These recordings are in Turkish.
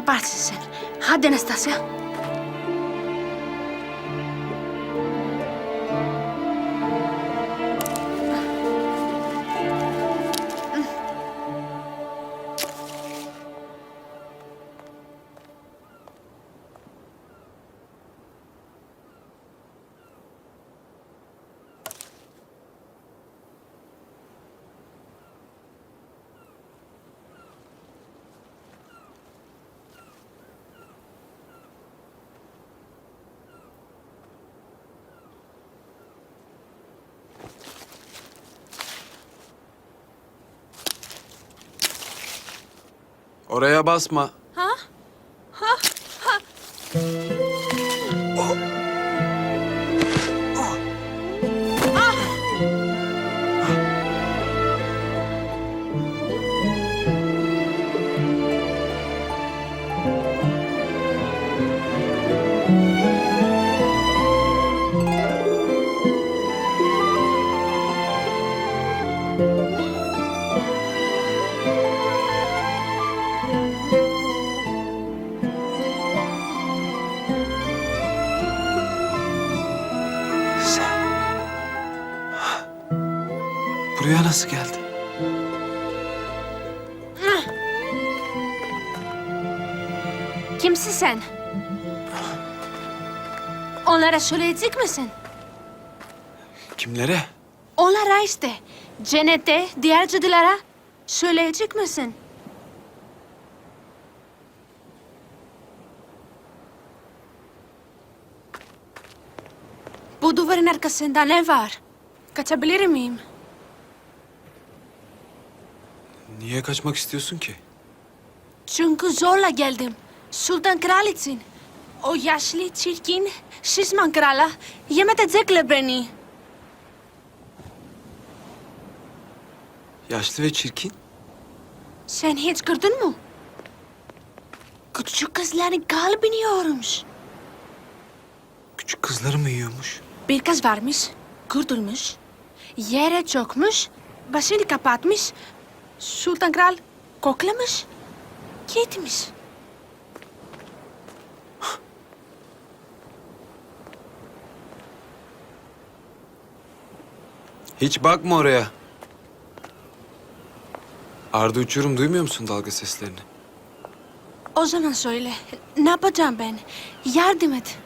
Yaparsın sen. Hadi Anastasia. Oraya basma. Sen? Onlara söyleyecek misin? Kimlere? Onlara işte. Cennete, diğer cadılara söyleyecek misin? Bu duvarın arkasında ne var? Kaçabilir miyim? Niye kaçmak istiyorsun ki? Çünkü zorla geldim. Sultan Kral için. O yaşlı, çirkin, şişman krala yem edecekler beni. Yaşlı ve çirkin. Sen hiç gördün mü? Küçük kızların kalbini yormuş. Küçük kızları mı yiyormuş? Bir kız varmış, kurtulmuş. Yere çökmüş, başını kapatmış. Sultan Kral koklamış, gitmiş. Hiç bakma oraya. Arda uçurum duymuyor musun dalga seslerini? O zaman söyle, ne yapacağım ben? Yardım et.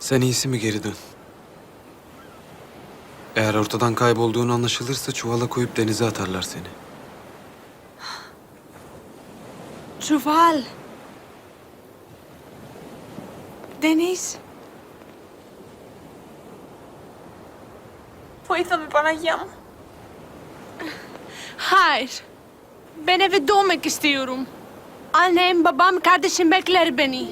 Sen iyisi mi geri dön? Eğer ortadan kaybolduğun anlaşılırsa çuvala koyup denize atarlar seni. Çuval. Deniz. Koysanız bana yem. Hayır. Ben eve doğmak istiyorum. Annem, babam, kardeşim bekler beni.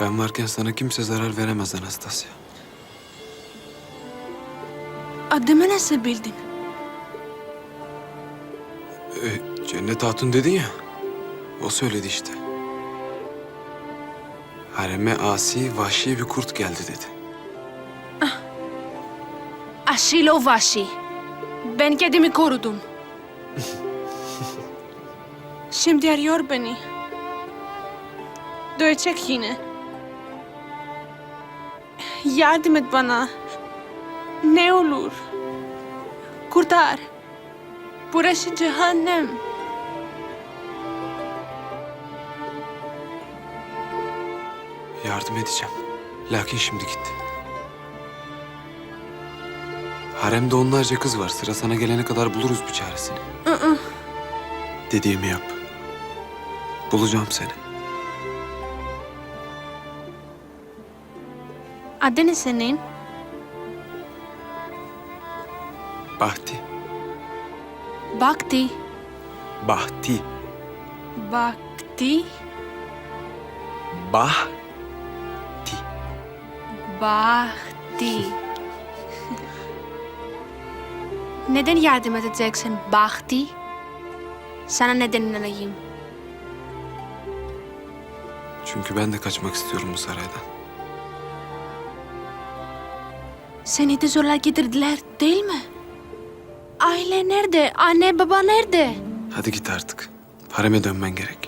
Ben varken sana kimse zarar veremez Anastasia. Adımı nasıl bildin? Ee, Cennet Hatun dedin ya. O söyledi işte. Hareme asi, vahşi bir kurt geldi dedi. Aşilo Vaşi. Ben kendimi korudum. Şimdi arıyor beni. Dövecek yine. Yardım et bana. Ne olur. Kurtar. Burası cehennem. Yardım edeceğim. Lakin şimdi gitti. Haremde onlarca kız var. Sıra sana gelene kadar buluruz bir çaresini. Dediğimi yap. Bulacağım seni. Adı ne senin? Bahti. Bakti. Bahti. Bakti. Bahti. Bahti. Neden yardım edeceksin Bahti? Sana neden inanayım? Çünkü ben de kaçmak istiyorum bu saraydan. Seni de zorla getirdiler değil mi? Aile nerede? Anne baba nerede? Hadi git artık. Hareme dönmen gerek.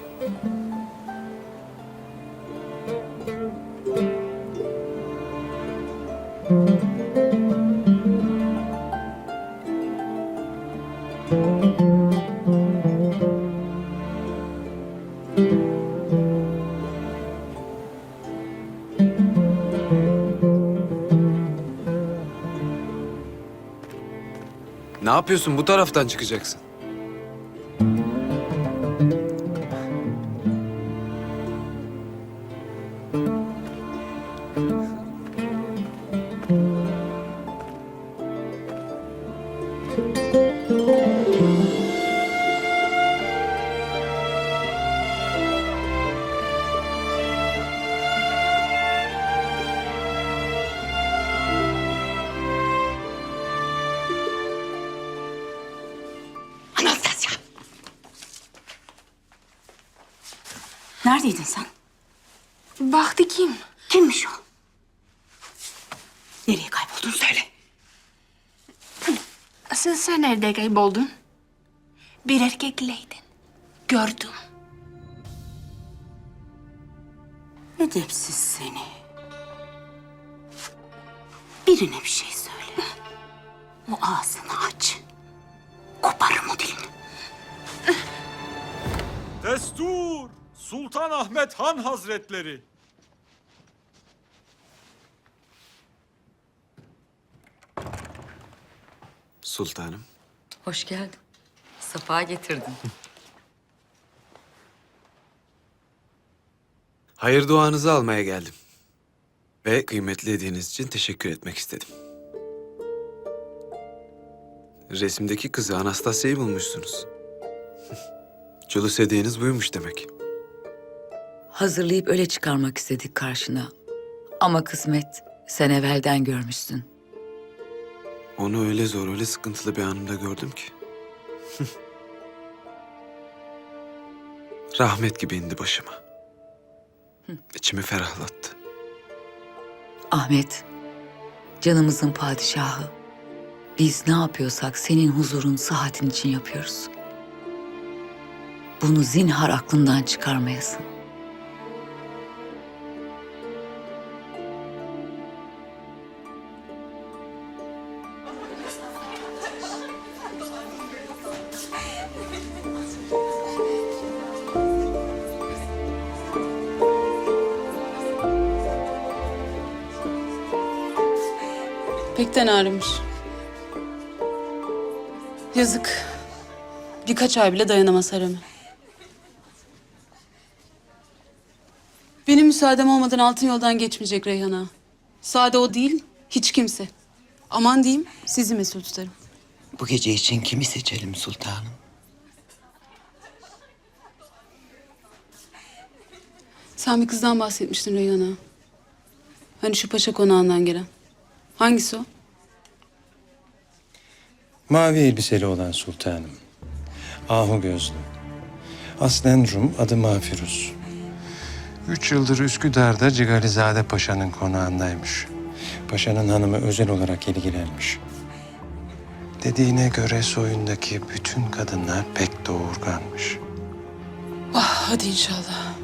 Yapıyorsun? Bu taraftan çıkacaksın. Neredeydin sen? Bahti kim? Kimmiş o? Nereye kayboldun söyle. Sen, sen nerede kayboldun? Bir erkekleydin. Gördüm. Edepsiz seni. Birine bir şey söyle. O ağzını Sultan Ahmet Han Hazretleri! Sultanım. Hoş geldin. Safa getirdin. Hayır duanızı almaya geldim. Ve kıymetli hediyeniz için teşekkür etmek istedim. Resimdeki kızı Anastasya'yı bulmuşsunuz. Culus hediyeniz buymuş demek. Hazırlayıp öyle çıkarmak istedik karşına. Ama kısmet sen evvelden görmüşsün. Onu öyle zor, öyle sıkıntılı bir anımda gördüm ki. Rahmet gibi indi başıma. İçimi ferahlattı. Ahmet, canımızın padişahı. Biz ne yapıyorsak senin huzurun, sıhhatin için yapıyoruz. Bunu zinhar aklından çıkarmayasın. Pekten ağrımış. Yazık. Birkaç ay bile dayanamaz hareme. Benim müsaadem olmadan altın yoldan geçmeyecek Reyhan'a. Sade o değil, hiç kimse. Aman diyeyim, sizi mesul tutarım. Bu gece için kimi seçelim sultanım? Sen bir kızdan bahsetmiştin Reyhan'a. Hani şu paşa konağından gelen. Hangisi o? Mavi elbiseli olan sultanım. Ahu gözlü. Aslen Rum, adı Mafirus. Üç yıldır Üsküdar'da Cigalizade Paşa'nın konağındaymış. Paşa'nın hanımı özel olarak ilgilenmiş. Dediğine göre soyundaki bütün kadınlar pek doğurganmış. Ah, hadi inşallah.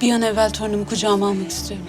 Bir an evvel torunumu kucağıma almak istiyorum.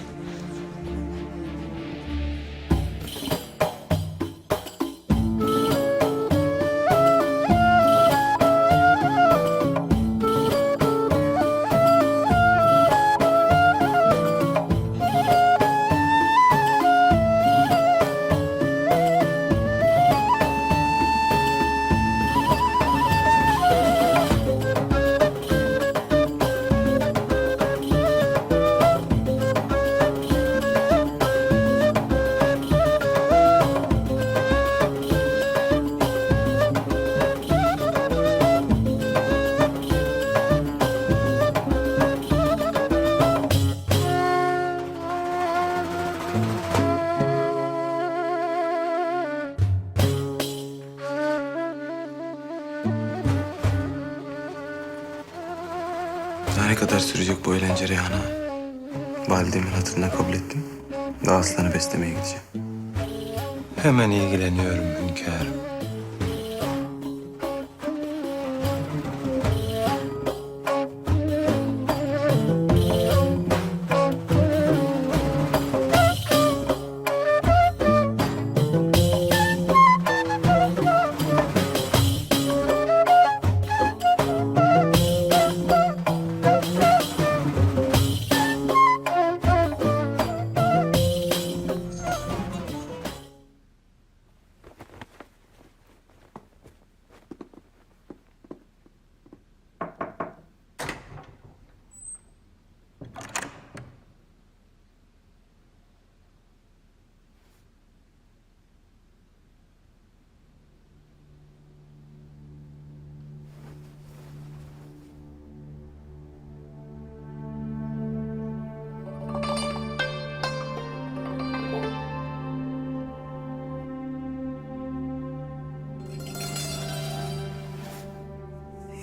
Kadar sürecek bu eğlence Reyhan'a? Validemin hatırına kabul ettim. Daha aslanı beslemeye gideceğim. Hemen ilgileniyorum hünkârım.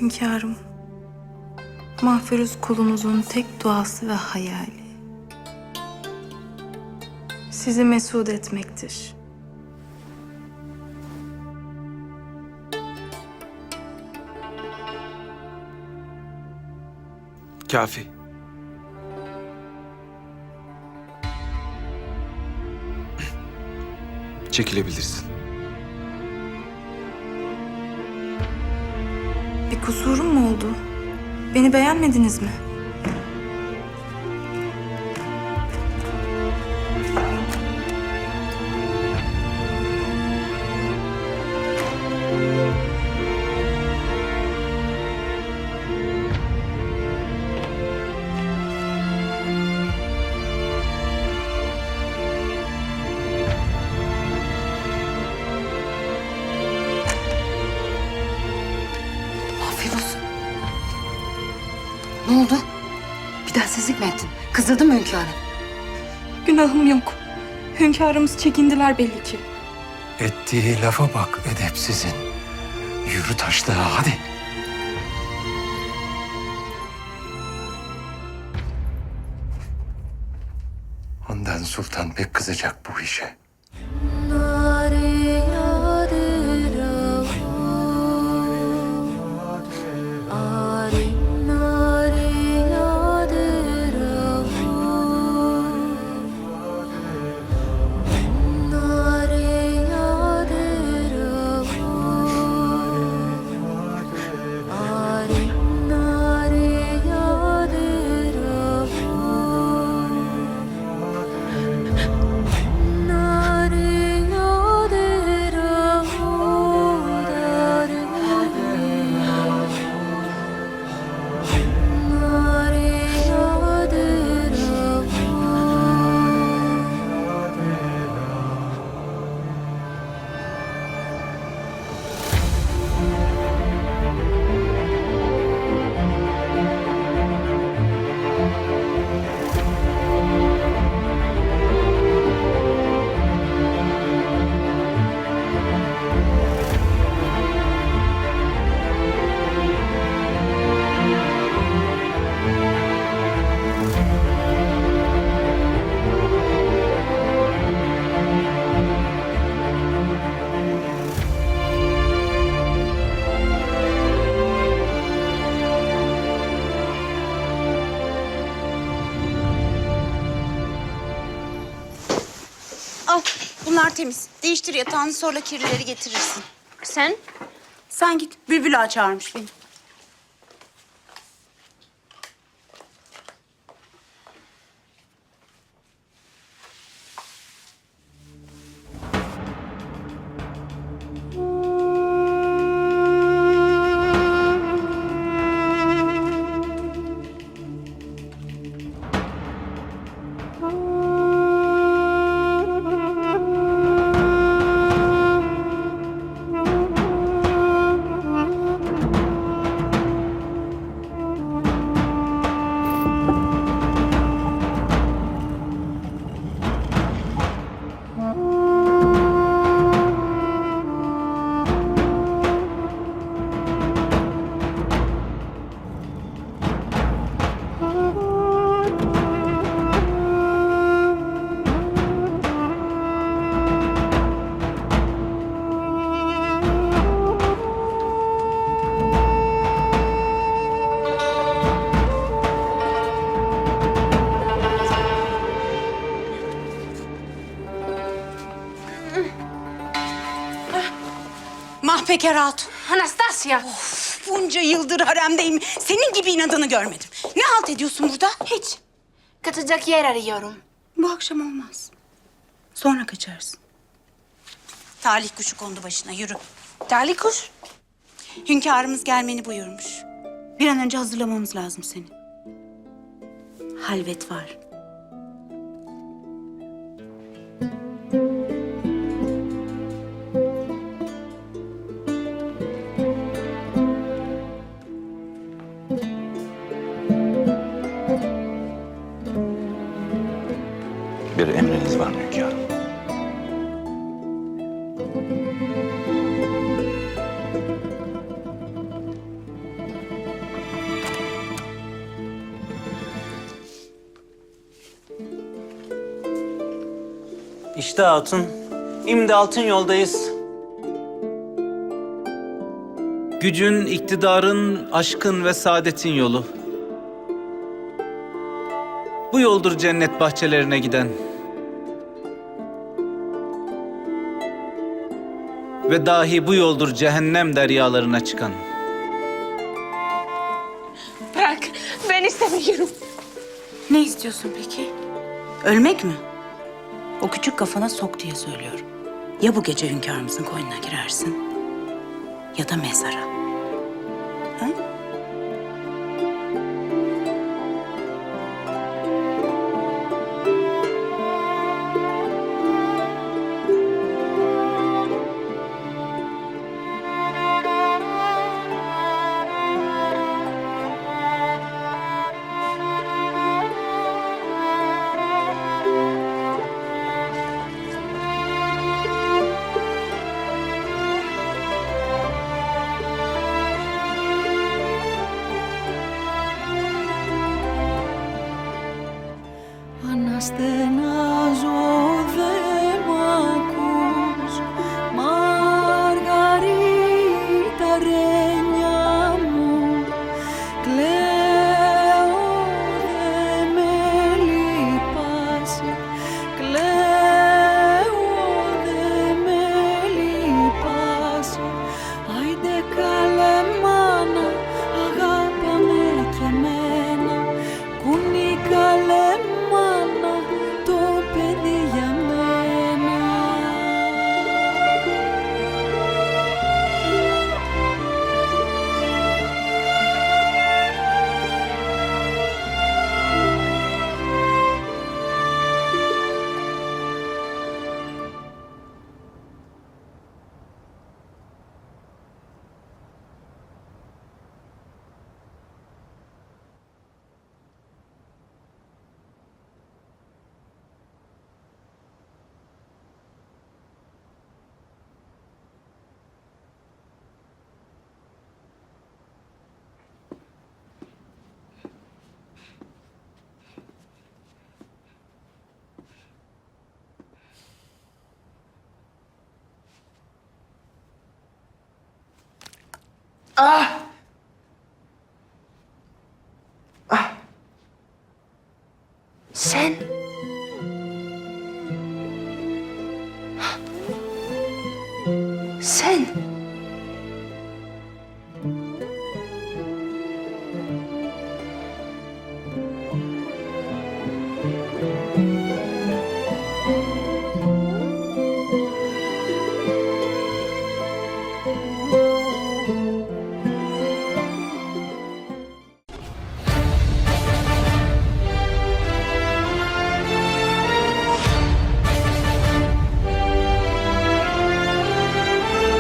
Hünkârım, Mahfuruz kulunuzun tek duası ve hayali. Sizi mesut etmektir. Kafi. Çekilebilirsin. Bir kusurum mu oldu? Beni beğenmediniz mi? Kızdırdın mı hünkârı? Günahım yok. Hünkârımız çekindiler belli ki. Ettiği lafa bak edepsizin. Yürü taşlığa hadi. Ondan sultan pek kızacak bu işe. Bunlar temiz. Değiştir yatağını sonra kirlileri getirirsin. Sen? Sen git. Bülbül ağa çağırmış beni. Peker Hatun. Anastasia. Bunca yıldır haremdeyim. Senin gibi inadını görmedim. Ne halt ediyorsun burada? Hiç. Kaçacak yer arıyorum. Bu akşam olmaz. Sonra kaçarsın. Talih kuşu kondu başına. Yürü. Talih kuş. Hünkârımız gelmeni buyurmuş. Bir an önce hazırlamamız lazım seni. Halvet var. İşte Hatun. Şimdi altın yoldayız. Gücün, iktidarın, aşkın ve saadetin yolu. Bu yoldur cennet bahçelerine giden. Ve dahi bu yoldur cehennem deryalarına çıkan. Bırak. Ben istemiyorum. Ne istiyorsun peki? Ölmek mi? O küçük kafana sok diye söylüyorum. Ya bu gece hünkârımızın koynuna girersin ya da mezara. Sen. Sen.